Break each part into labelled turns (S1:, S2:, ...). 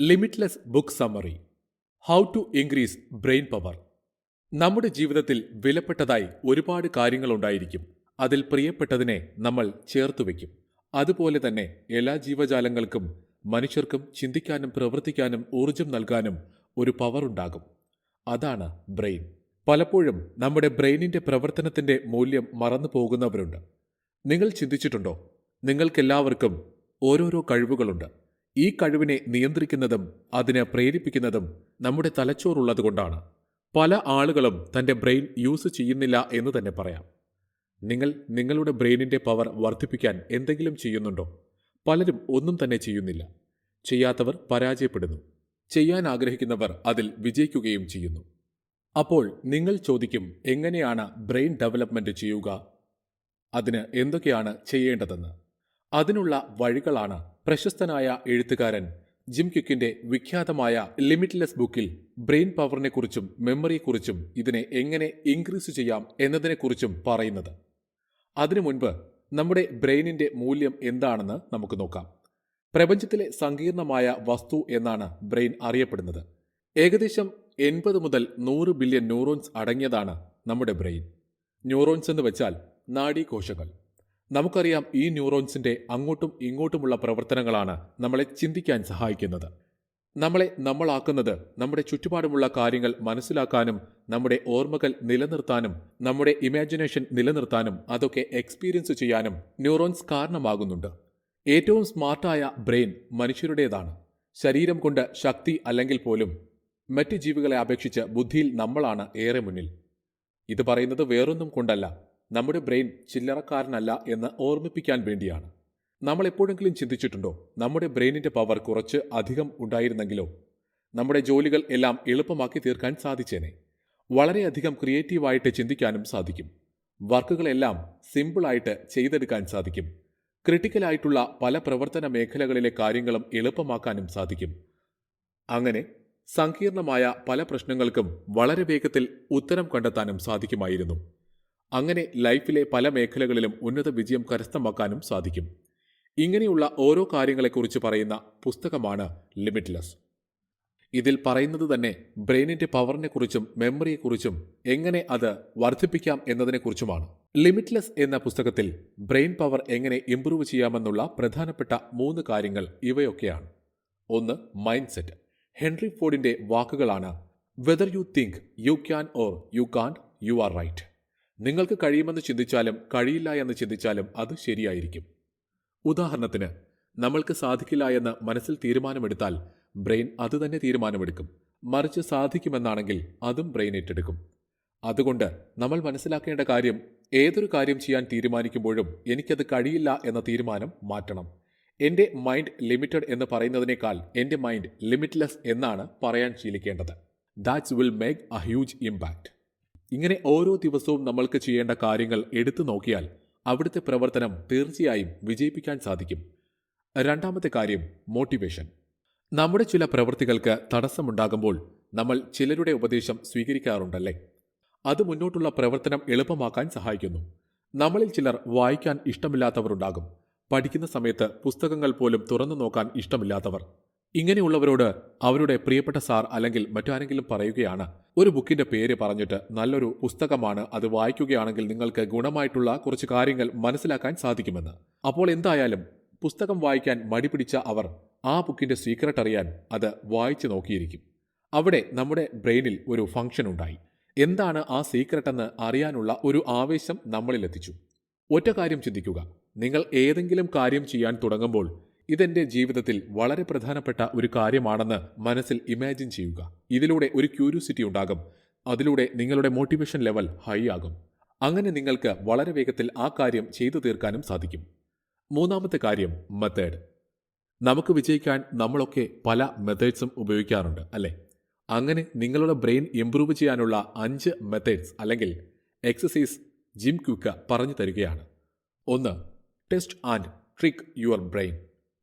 S1: Limitless book summary how to increase brain power നമ്മുടെ ജീവിതത്തിൽ വിലപ്പെട്ടതായി ഒരുപാട് കാര്യങ്ങളുണ്ടായിരിക്കും അതിൽ പ്രിയപ്പെട്ടതിനെ നമ്മൾ ചേർത്ത് വയ്ക്കും. അതുപോലെ തന്നെ എല്ലാ ജീവജാലങ്ങൾക്കും മനുഷ്യർക്കും ചിന്തിക്കാനും പ്രവർത്തിക്കാനും ഊർജം നൽകാനും ഒരു പവർ ഉണ്ടാകും. അതാണ് ബ്രെയിൻ പലപ്പോഴും നമ്മുടെ ബ്രെയിനിന്റെ പ്രവർത്തനത്തിന്റെ മൂല്യം മറന്നു പോകുന്നവരുണ്ട്. നിങ്ങൾ ചിന്തിച്ചിട്ടുണ്ടോ? നിങ്ങൾക്കെല്ലാവർക്കും ഓരോരോ കഴിവുകളുണ്ട്. ഈ കഴിവിനെ നിയന്ത്രിക്കുന്നതും അതിനെ പ്രേരിപ്പിക്കുന്നതും നമ്മുടെ തലച്ചോറുള്ളതുകൊണ്ടാണ്. പല ആളുകളും തന്റെ ബ്രെയിൻ യൂസ് ചെയ്യുന്നില്ല എന്ന് തന്നെ പറയാം. നിങ്ങൾ നിങ്ങളുടെ ബ്രെയിനിന്റെ പവർ വർദ്ധിപ്പിക്കാൻ എന്തെങ്കിലും ചെയ്യുന്നുണ്ടോ? പലരും ഒന്നും തന്നെ ചെയ്യുന്നില്ല. ചെയ്യാത്തവർ പരാജയപ്പെടുന്നു. ചെയ്യാൻ ആഗ്രഹിക്കുന്നവർ അതിൽ വിജയിക്കുകയും ചെയ്യുന്നു. അപ്പോൾ നിങ്ങൾ ചോദിക്കും എങ്ങനെയാണ് ബ്രെയിൻ ഡെവലപ്മെന്റ് ചെയ്യുക? അതിന് എന്തൊക്കെയാണ് ചെയ്യേണ്ടതെന്ന്? അതിനുള്ള വഴികളാണ് പ്രശസ്തനായ എഴുത്തുകാരൻ ജിം ക്യുക്കിന്റെ വിഖ്യാതമായ ലിമിറ്റ്ലെസ് ബുക്കിൽ ബ്രെയിൻ പവറിനെക്കുറിച്ചും മെമ്മറിയെക്കുറിച്ചും ഇതിനെ എങ്ങനെ ഇൻക്രീസ് ചെയ്യാം എന്നതിനെക്കുറിച്ചും പറയുന്നത്. അതിനു മുൻപ് നമ്മുടെ ബ്രെയിനിന്റെ മൂല്യം എന്താണെന്ന് നമുക്ക് നോക്കാം. പ്രപഞ്ചത്തിലെ സങ്കീർണമായ വസ്തു എന്നാണ് ബ്രെയിൻ അറിയപ്പെടുന്നത്. ഏകദേശം എൺപത് മുതൽ നൂറ് ബില്യൺ ന്യൂറോൺസ് അടങ്ങിയതാണ് നമ്മുടെ ബ്രെയിൻ. ന്യൂറോൺസ് എന്ന് വെച്ചാൽ നാഡീകോശങ്ങൾ. നമുക്കറിയാം ഈ ന്യൂറോൺസിന്റെ അങ്ങോട്ടും ഇങ്ങോട്ടുമുള്ള പ്രവർത്തനങ്ങളാണ് നമ്മളെ ചിന്തിക്കാൻ സഹായിക്കുന്നത്. നമ്മളെ നമ്മളാക്കുന്നത് നമ്മുടെ ചുറ്റുപാടുമുള്ള കാര്യങ്ങൾ മനസ്സിലാക്കാനും നമ്മുടെ ഓർമ്മകൾ നിലനിർത്താനും നമ്മുടെ ഇമാജിനേഷൻ നിലനിർത്താനും അതൊക്കെ എക്സ്പീരിയൻസ് ചെയ്യാനും ന്യൂറോൺസ് കാരണമാകുന്നുണ്ട്. ഏറ്റവും സ്മാർട്ടായ ബ്രെയിൻ മനുഷ്യരുടേതാണ്. ശരീരം കൊണ്ട് ശക്തി അല്ലെങ്കിൽ പോലും മറ്റ് ജീവികളെ അപേക്ഷിച്ച് ബുദ്ധിയിൽ നമ്മളാണ് ഏറെ മുന്നിൽ. ഇത് പറയുന്നത് വേറൊന്നും കൊണ്ടല്ല. നമ്മുടെ ബ്രെയിൻ ചില്ലറക്കാരനല്ല എന്ന് ഓർമ്മിപ്പിക്കാൻ വേണ്ടിയാണ്. നമ്മൾ എപ്പോഴെങ്കിലും ചിന്തിച്ചിട്ടുണ്ടോ? നമ്മുടെ ബ്രെയിനിന്റെ പവർ കുറച്ച് അധികം ഉണ്ടായിരുന്നെങ്കിലോ? നമ്മുടെ ജോലികൾ എല്ലാം എളുപ്പമാക്കി തീർക്കാൻ സാധിച്ചേനെ. വളരെയധികം ക്രിയേറ്റീവായിട്ട് ചിന്തിക്കാനും സാധിക്കും. വർക്കുകളെല്ലാം സിമ്പിളായിട്ട് ചെയ്തെടുക്കാൻ സാധിക്കും. ക്രിട്ടിക്കലായിട്ടുള്ള പല പ്രവർത്തന മേഖലകളിലെ കാര്യങ്ങളും എളുപ്പമാക്കാനും സാധിക്കും. അങ്ങനെ സങ്കീർണമായ പല പ്രശ്നങ്ങൾക്കും വളരെ വേഗത്തിൽ ഉത്തരം കണ്ടെത്താനും സാധിക്കുമായിരുന്നു. അങ്ങനെ ലൈഫിലെ പല മേഖലകളിലും ഉന്നത വിജയം കരസ്ഥമാക്കാനും സാധിക്കും. ഇങ്ങനെയുള്ള ഓരോ കാര്യങ്ങളെക്കുറിച്ച് പറയുന്ന പുസ്തകമാണ് ലിമിറ്റ്ലെസ് ഇതിൽ പറയുന്നത് തന്നെ ബ്രെയിനിന്റെ പവറിനെക്കുറിച്ചും മെമ്മറിയെക്കുറിച്ചും എങ്ങനെ അത് വർദ്ധിപ്പിക്കാം എന്നതിനെക്കുറിച്ചുമാണ്. ലിമിറ്റ്ലെസ് എന്ന പുസ്തകത്തിൽ ബ്രെയിൻ പവർ എങ്ങനെ ഇംപ്രൂവ് ചെയ്യാമെന്നുള്ള പ്രധാനപ്പെട്ട മൂന്ന് കാര്യങ്ങൾ ഇവയൊക്കെയാണ്. ഒന്ന് മൈൻഡ് സെറ്റ് ഹെൻറി ഫോർഡിന്റെ വാക്കുകളാണ് whether you think you can or you can't you are right നിങ്ങൾക്ക് കഴിയുമെന്ന് ചിന്തിച്ചാലും കഴിയില്ല എന്ന് ചിന്തിച്ചാലും അത് ശരിയായിരിക്കും. ഉദാഹരണത്തിന് നമ്മൾക്ക് സാധിക്കില്ല എന്ന് മനസ്സിൽ തീരുമാനമെടുത്താൽ ബ്രെയിൻ അത് തന്നെ തീരുമാനമെടുക്കും. മറിച്ച് സാധിക്കുമെന്നാണെങ്കിൽ അതും ബ്രെയിൻ ഏറ്റെടുക്കും. അതുകൊണ്ട് നമ്മൾ മനസ്സിലാക്കേണ്ട കാര്യം ഏതൊരു കാര്യം ചെയ്യാൻ തീരുമാനിക്കുമ്പോഴും എനിക്കത് കഴിയില്ല എന്ന തീരുമാനം മാറ്റണം. എന്റെ മൈൻഡ് ലിമിറ്റഡ് എന്ന് പറയുന്നതിനേക്കാൾ എന്റെ മൈൻഡ് ലിമിറ്റ്ലെസ് എന്നാണ് പറയാൻ ശീലിക്കേണ്ടത്. That's will make a huge impact ഇങ്ങനെ ഓരോ ദിവസവും നമ്മൾക്ക് ചെയ്യേണ്ട കാര്യങ്ങൾ എടുത്തു നോക്കിയാൽ അവിടുത്തെ പ്രവർത്തനം തീർച്ചയായും വിജയിപ്പിക്കാൻ സാധിക്കും. രണ്ടാമത്തെ കാര്യം മോട്ടിവേഷൻ നമ്മുടെ ചില പ്രവൃത്തികൾക്ക് തടസ്സമുണ്ടാകുമ്പോൾ നമ്മൾ ചിലരുടെ ഉപദേശം സ്വീകരിക്കാറുണ്ടല്ലേ? അത് മുന്നോട്ടുള്ള പ്രവർത്തനം എളുപ്പമാക്കാൻ സഹായിക്കുന്നു. നമ്മളിൽ ചിലർ വായിക്കാൻ ഇഷ്ടമില്ലാത്തവരുണ്ടാകും. പഠിക്കുന്ന സമയത്ത് പുസ്തകങ്ങൾ പോലും തുറന്നു നോക്കാൻ ഇഷ്ടമില്ലാത്തവർ. ഇങ്ങനെയുള്ളവരോട് അവരുടെ പ്രിയപ്പെട്ട സാർ അല്ലെങ്കിൽ മറ്റാരെങ്കിലും പറയുകയാണ്. ഒരു ബുക്കിന്റെ പേര് പറഞ്ഞിട്ട് നല്ലൊരു പുസ്തകമാണ് അത് വായിക്കുകയാണെങ്കിൽ നിങ്ങൾക്ക് ഗുണമായിട്ടുള്ള കുറച്ച് കാര്യങ്ങൾ മനസ്സിലാക്കാൻ സാധിക്കുമെന്ന്. അപ്പോൾ എന്തായാലും പുസ്തകം വായിക്കാൻ മടി പിടിച്ച അവർ ആ ബുക്കിന്റെ സീക്രട്ട് അറിയാൻ അത് വായിച്ചു നോക്കിയിരിക്കും. അവിടെ നമ്മുടെ ബ്രെയിനിൽ ഒരു ഫംഗ്ഷൻ ഉണ്ടായി. എന്താണ് ആ സീക്രട്ട് എന്ന് അറിയാനുള്ള ഒരു ആവേശം നമ്മളിലെത്തിച്ചു. ഒറ്റ കാര്യം ചിന്തിക്കുക. നിങ്ങൾ ഏതെങ്കിലും കാര്യം ചെയ്യാൻ തുടങ്ങുമ്പോൾ ഇതെന്റെ ജീവിതത്തിൽ വളരെ പ്രധാനപ്പെട്ട ഒരു കാര്യമാണെന്ന് മനസ്സിൽ ഇമാജിൻ ചെയ്യുക. ഇതിലൂടെ ഒരു ക്യൂരിയോസിറ്റി ഉണ്ടാകും. അതിലൂടെ നിങ്ങളുടെ മോട്ടിവേഷൻ ലെവൽ ഹൈ ആകും. അങ്ങനെ നിങ്ങൾക്ക് വളരെ വേഗത്തിൽ ആ കാര്യം ചെയ്തു തീർക്കാനും സാധിക്കും. മൂന്നാമത്തെ കാര്യം മെത്തേഡ് നമുക്ക് വിജയിക്കാൻ നമ്മളൊക്കെ പല മെത്തേഡ്സും ഉപയോഗിക്കാറുണ്ട് അല്ലേ? അങ്ങനെ നിങ്ങളുടെ ബ്രെയിൻ ഇംപ്രൂവ് ചെയ്യാനുള്ള അഞ്ച് മെത്തേഡ്സ് അല്ലെങ്കിൽ എക്സസൈസ് ജിം ക്യൂക്ക പറഞ്ഞു തരികയാണ്. ഒന്ന് test and trick your brain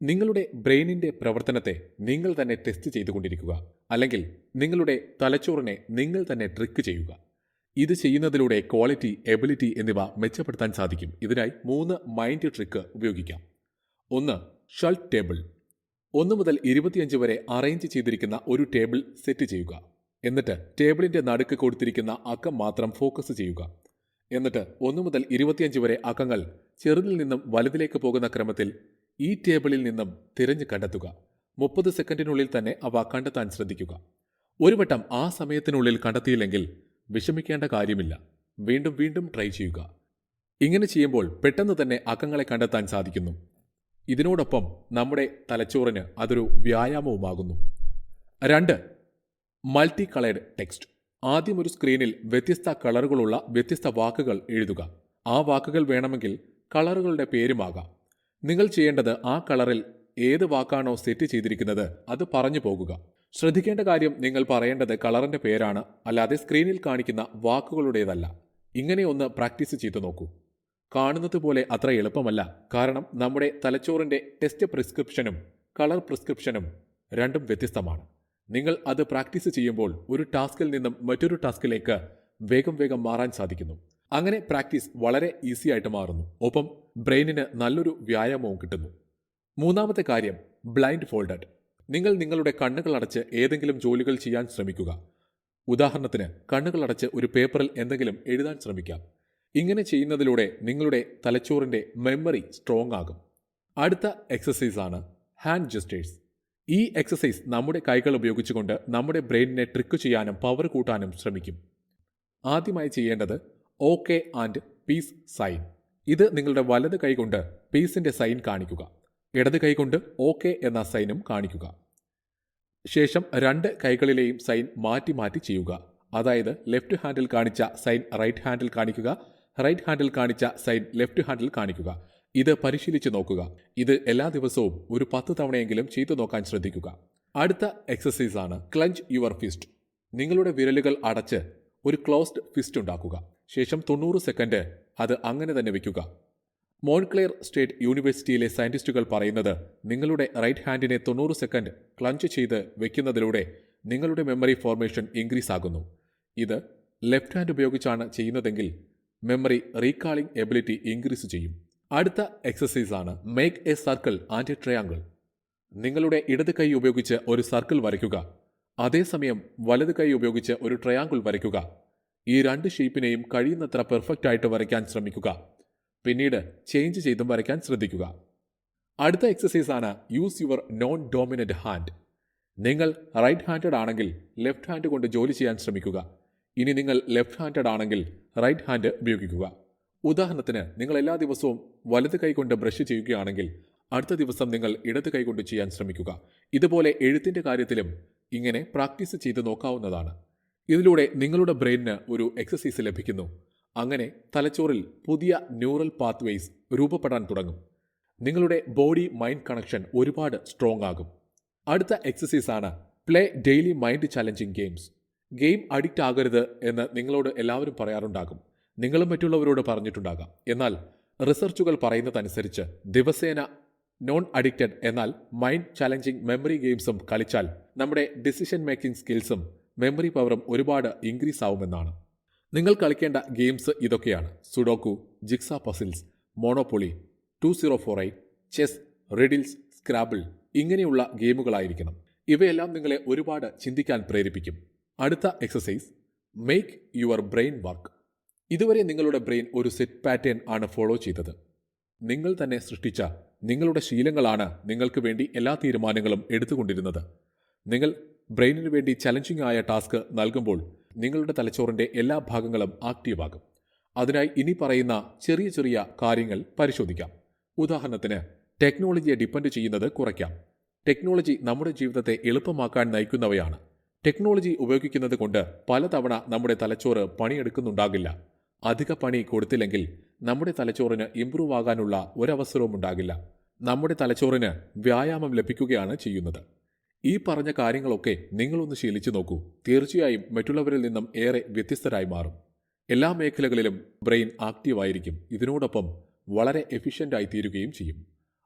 S1: നിങ്ങളുടെ ബ്രെയിനിന്റെ പ്രവർത്തനത്തെ നിങ്ങൾ തന്നെ ടെസ്റ്റ് ചെയ്തുകൊണ്ടിരിക്കുക. അല്ലെങ്കിൽ നിങ്ങളുടെ തലച്ചോറിനെ നിങ്ങൾ തന്നെ ട്രിക്ക് ചെയ്യുക. ഇത് ചെയ്യുന്നതിലൂടെ ക്വാളിറ്റി എബിലിറ്റി എന്നിവ മെച്ചപ്പെടുത്താൻ സാധിക്കും. ഇതിനായി മൂന്ന് മൈൻഡ് ട്രിക്ക് ഉപയോഗിക്കാം. ഒന്ന് ഷൾട്ട് ടേബിൾ. ഒന്ന് മുതൽ ഇരുപത്തിയഞ്ച് വരെ അറേഞ്ച് ചെയ്തിരിക്കുന്ന ഒരു ടേബിൾ സെറ്റ് ചെയ്യുക. എന്നിട്ട് ടേബിളിന്റെ നടുക്ക് കൊടുത്തിരിക്കുന്ന അക്കം മാത്രം ഫോക്കസ് ചെയ്യുക. എന്നിട്ട് ഒന്ന് മുതൽ ഇരുപത്തിയഞ്ച് വരെ അക്കങ്ങൾ ചെറുതിൽ നിന്നും വലുതിലേക്ക് പോകുന്ന ക്രമത്തിൽ ഈ ടേബിളിൽ നിന്നും തിരഞ്ഞു കണ്ടെത്തുക. മുപ്പത് സെക്കൻഡിനുള്ളിൽ തന്നെ അവ കണ്ടെത്താൻ ശ്രദ്ധിക്കുക. ഒരു വട്ടം ആ സമയത്തിനുള്ളിൽ കണ്ടെത്തിയില്ലെങ്കിൽ വിഷമിക്കേണ്ട കാര്യമില്ല. വീണ്ടും വീണ്ടും ട്രൈ ചെയ്യുക. ഇങ്ങനെ ചെയ്യുമ്പോൾ പെട്ടെന്ന് തന്നെ അക്കങ്ങളെ കണ്ടെത്താൻ സാധിക്കുന്നു. ഇതിനോടൊപ്പം നമ്മുടെ തലച്ചോറിന് അതൊരു വ്യായാമവുമാകുന്നു. രണ്ട് മൾട്ടി കളേഡ് ടെക്സ്റ്റ് ആദ്യം ഒരു സ്ക്രീനിൽ വ്യത്യസ്ത കളറുകളുള്ള വ്യത്യസ്ത വാക്കുകൾ എഴുതുക. ആ വാക്കുകൾ വേണമെങ്കിൽ കളറുകളുടെ പേരുമാകാം. നിങ്ങൾ ചെയ്യേണ്ടത് ആ കളറിൽ ഏത് വാക്കാണോ സെറ്റ് ചെയ്തിരിക്കുന്നത് അത് പറഞ്ഞു പോകുക. ശ്രദ്ധിക്കേണ്ട കാര്യം നിങ്ങൾ പറയേണ്ടത് കളറിന്റെ പേരാണ് അല്ലാതെ സ്ക്രീനിൽ കാണിക്കുന്ന വാക്കുകളുടേതല്ല. ഇങ്ങനെ ഒന്ന് പ്രാക്ടീസ് ചെയ്തു നോക്കൂ. കാണുന്നത് പോലെ അത്ര എളുപ്പമല്ല കാരണം നമ്മുടെ തലച്ചോറിന്റെ ടെസ്റ്റ് പ്രിസ്ക്രിപ്ഷനും കളർ പ്രിസ്ക്രിപ്ഷനും രണ്ടും വ്യത്യസ്തമാണ്. നിങ്ങൾ അത് പ്രാക്ടീസ് ചെയ്യുമ്പോൾ ഒരു ടാസ്കിൽ നിന്നും മറ്റൊരു ടാസ്കിലേക്ക് വേഗം വേഗം മാറാൻ സാധിക്കുന്നു. അങ്ങനെ പ്രാക്ടീസ് വളരെ ഈസി ആയിട്ട് മാറുന്നു. ഒപ്പം ബ്രെയിനിന് നല്ലൊരു വ്യായാമവും കിട്ടുന്നു. മൂന്നാമത്തെ കാര്യം ബ്ലൈൻഡ് ഫോൾഡഡ് നിങ്ങൾ നിങ്ങളുടെ കണ്ണുകൾ അടച്ച് ഏതെങ്കിലും ജോലികൾ ചെയ്യാൻ ശ്രമിക്കുക. ഉദാഹരണത്തിന് കണ്ണുകൾ അടച്ച് ഒരു പേപ്പറിൽ എന്തെങ്കിലും എഴുതാൻ ശ്രമിക്കാം. ഇങ്ങനെ ചെയ്യുന്നതിലൂടെ നിങ്ങളുടെ തലച്ചോറിന്റെ മെമ്മറി സ്ട്രോങ് ആകും. അടുത്ത എക്സസൈസ് ആണ് ഹാൻഡ് ജസ്റ്റേഴ്സ് ഈ എക്സസൈസ് നമ്മുടെ കൈകൾ ഉപയോഗിച്ചുകൊണ്ട് നമ്മുടെ ബ്രെയിനിനെ ട്രിക്ക് ചെയ്യാനും പവർ കൂട്ടാനും ശ്രമിക്കും. ആദ്യമായി ചെയ്യേണ്ടത് ഓക്കെ ആൻഡ് പീസ് സൈൻ ഇത് നിങ്ങളുടെ വലത് കൈകൊണ്ട് പീസിന്റെ സൈൻ കാണിക്കുക. ഇടത് കൈകൊണ്ട് ഓക്കെ എന്ന സൈനും കാണിക്കുക. ശേഷം രണ്ട് കൈകളിലെയും സൈൻ മാറ്റി മാറ്റി ചെയ്യുക. അതായത് ലെഫ്റ്റ് ഹാൻഡിൽ കാണിച്ച സൈൻ റൈറ്റ് ഹാൻഡിൽ കാണിക്കുക. റൈറ്റ് ഹാൻഡിൽ കാണിച്ച സൈൻ ലെഫ്റ്റ് ഹാൻഡിൽ കാണിക്കുക. ഇത് പരിശീലിച്ച് നോക്കുക. ഇത് എല്ലാ ദിവസവും ഒരു പത്ത് തവണയെങ്കിലും ചെയ്തു നോക്കാൻ ശ്രദ്ധിക്കുക. അടുത്ത എക്സസൈസ് ആണ് ക്ലഞ്ച് യുവർ ഫിസ്റ്റ്. നിങ്ങളുടെ വിരലുകൾ അടച്ച് ഒരു ക്ലോസ്ഡ് ഫിസ്റ്റ് ഉണ്ടാക്കുക. ശേഷം തൊണ്ണൂറ് സെക്കൻഡ് അത് അങ്ങനെ തന്നെ വയ്ക്കുക മോൺക്ലെയർ സ്റ്റേറ്റ് യൂണിവേഴ്സിറ്റിയിലെ സയന്റിസ്റ്റുകൾ പറയുന്നത് നിങ്ങളുടെ റൈറ്റ് ഹാൻഡിനെ തൊണ്ണൂറ് സെക്കൻഡ് ക്ലഞ്ച് ചെയ്ത് വെക്കുന്നതിലൂടെ നിങ്ങളുടെ മെമ്മറി ഫോർമേഷൻ ഇൻക്രീസ് ആകുന്നു. ഇത് ലെഫ്റ്റ് ഹാൻഡ് ഉപയോഗിച്ചാണ് ചെയ്യുന്നതെങ്കിൽ മെമ്മറി റീകാളിംഗ് എബിലിറ്റി ഇൻക്രീസ് ചെയ്യും. അടുത്ത എക്സസൈസ് ആണ് make a circle and a triangle. നിങ്ങളുടെ ഇടത് കൈ ഉപയോഗിച്ച് ഒരു സർക്കിൾ വരയ്ക്കുക. അതേസമയം വലത് കൈ ഉപയോഗിച്ച് ഒരു ട്രയാങ്കിൾ വരയ്ക്കുക. ഈ രണ്ട് ഷേപ്പിനെയും കഴിയുന്നത്ര പെർഫെക്റ്റ് ആയിട്ട് വരയ്ക്കാൻ ശ്രമിക്കുക. പിന്നീട് ചേഞ്ച് ചെയ്തും വരയ്ക്കാൻ ശ്രദ്ധിക്കുക. അടുത്ത എക്സസൈസ് ആണ് use your non dominant hand നിങ്ങൾ റൈറ്റ് ഹാൻഡഡ് ആണെങ്കിൽ ലെഫ്റ്റ് ഹാൻഡ് കൊണ്ട് ജോലി ചെയ്യാൻ ശ്രമിക്കുക. ഇനി നിങ്ങൾ ലെഫ്റ്റ് ഹാൻഡഡ് ആണെങ്കിൽ റൈറ്റ് ഹാൻഡ് ഉപയോഗിക്കുക. ഉദാഹരണത്തിന് നിങ്ങൾ എല്ലാ ദിവസവും വലത് കൈകൊണ്ട് ബ്രഷ് ചെയ്യുകയാണെങ്കിൽ അടുത്ത ദിവസം നിങ്ങൾ ഇടത് കൈകൊണ്ട് ചെയ്യാൻ ശ്രമിക്കുക. ഇതുപോലെ എഴുത്തിന്റെ കാര്യത്തിലും ഇങ്ങനെ പ്രാക്ടീസ് ചെയ്ത് നോക്കാവുന്നതാണ്. ഇതിലൂടെ നിങ്ങളുടെ ബ്രെയിനിന് ഒരു എക്സസൈസ് ലഭിക്കുന്നു. അങ്ങനെ തലച്ചോറിൽ പുതിയ ന്യൂറൽ പാത്വേസ് രൂപപ്പെടാൻ തുടങ്ങും. നിങ്ങളുടെ ബോഡി മൈൻഡ് കണക്ഷൻ ഒരുപാട് സ്ട്രോങ് ആകും. അടുത്ത എക്സസൈസ് ആണ് play daily mind challenging games game addict ആകരുത് എന്ന് നിങ്ങളോട് എല്ലാവരും പറയാറുണ്ടാകും. നിങ്ങളും മറ്റുള്ളവരോട് പറഞ്ഞിട്ടുണ്ടാകാം. എന്നാൽ റിസർച്ചുകൾ പറയുന്നതനുസരിച്ച് ദിവസേന നോൺ അഡിക്റ്റഡ് എന്നാൽ മൈൻഡ് ചലഞ്ചിങ് മെമ്മറി ഗെയിംസും കളിച്ചാൽ നമ്മുടെ ഡിസിഷൻ മേക്കിംഗ് സ്കിൽസും മെമ്മറി പവറും ഒരുപാട് ഇൻക്രീസ് ആവുമെന്നാണ്. നിങ്ങൾ കളിക്കേണ്ട ഗെയിംസ് ഇതൊക്കെയാണ്. Sudoku jigsaw puzzles monopoly two zero four eight chess riddles scrabble ഇങ്ങനെയുള്ള ഗെയിമുകളായിരിക്കണം ഇവയെല്ലാം നിങ്ങളെ ഒരുപാട് ചിന്തിക്കാൻ പ്രേരിപ്പിക്കും. അടുത്ത exercise make your brain work ഇതുവരെ നിങ്ങളുടെ ബ്രെയിൻ ഒരു സെറ്റ് പാറ്റേൺ ആണ് ഫോളോ ചെയ്തത്. നിങ്ങൾ തന്നെ സൃഷ്ടിച്ച നിങ്ങളുടെ ശീലങ്ങളാണ് നിങ്ങൾക്ക് വേണ്ടി എല്ലാ തീരുമാനങ്ങളും എടുത്തുകൊണ്ടിരുന്നത്. നിങ്ങൾ ബ്രെയിനിന് വേണ്ടി ചലഞ്ചിങ് ആയ ടാസ്ക് നൽകുമ്പോൾ നിങ്ങളുടെ തലച്ചോറിന്റെ എല്ലാ ഭാഗങ്ങളും ആക്റ്റീവാകും അതിനായി ഇനി പറയുന്ന ചെറിയ ചെറിയ കാര്യങ്ങൾ പരിശോധിക്കാം. ഉദാഹരണത്തിന് ടെക്നോളജിയെ ഡിപ്പെൻഡ് ചെയ്യുന്നത് കുറയ്ക്കാം. ടെക്നോളജി നമ്മുടെ ജീവിതത്തെ എളുപ്പമാക്കാൻ നയിക്കുന്നവയാണ്. ടെക്നോളജി ഉപയോഗിക്കുന്നത് കൊണ്ട് പലതവണ നമ്മുടെ തലച്ചോറ് പണിയെടുക്കുന്നുണ്ടാകില്ല. അധിക പണി കൊടുത്തില്ലെങ്കിൽ നമ്മുടെ തലച്ചോറിന് ഇംപ്രൂവ് ആകാനുള്ള ഒരവസരവും ഉണ്ടാകില്ല. നമ്മുടെ തലച്ചോറിന് വ്യായാമം ലഭിക്കുകയാണ് ചെയ്യുന്നത്. ഈ പറഞ്ഞ കാര്യങ്ങളൊക്കെ നിങ്ങളൊന്ന് ശീലിച്ചു നോക്കൂ. തീർച്ചയായും മറ്റുള്ളവരിൽ നിന്നും ഏറെ വ്യത്യസ്തരായി മാറും. എല്ലാ മേഖലകളിലും ബ്രെയിൻ ആക്റ്റീവായിരിക്കും. ഇതിനോടൊപ്പം വളരെ എഫിഷ്യന്റായി തീരുകയും ചെയ്യും.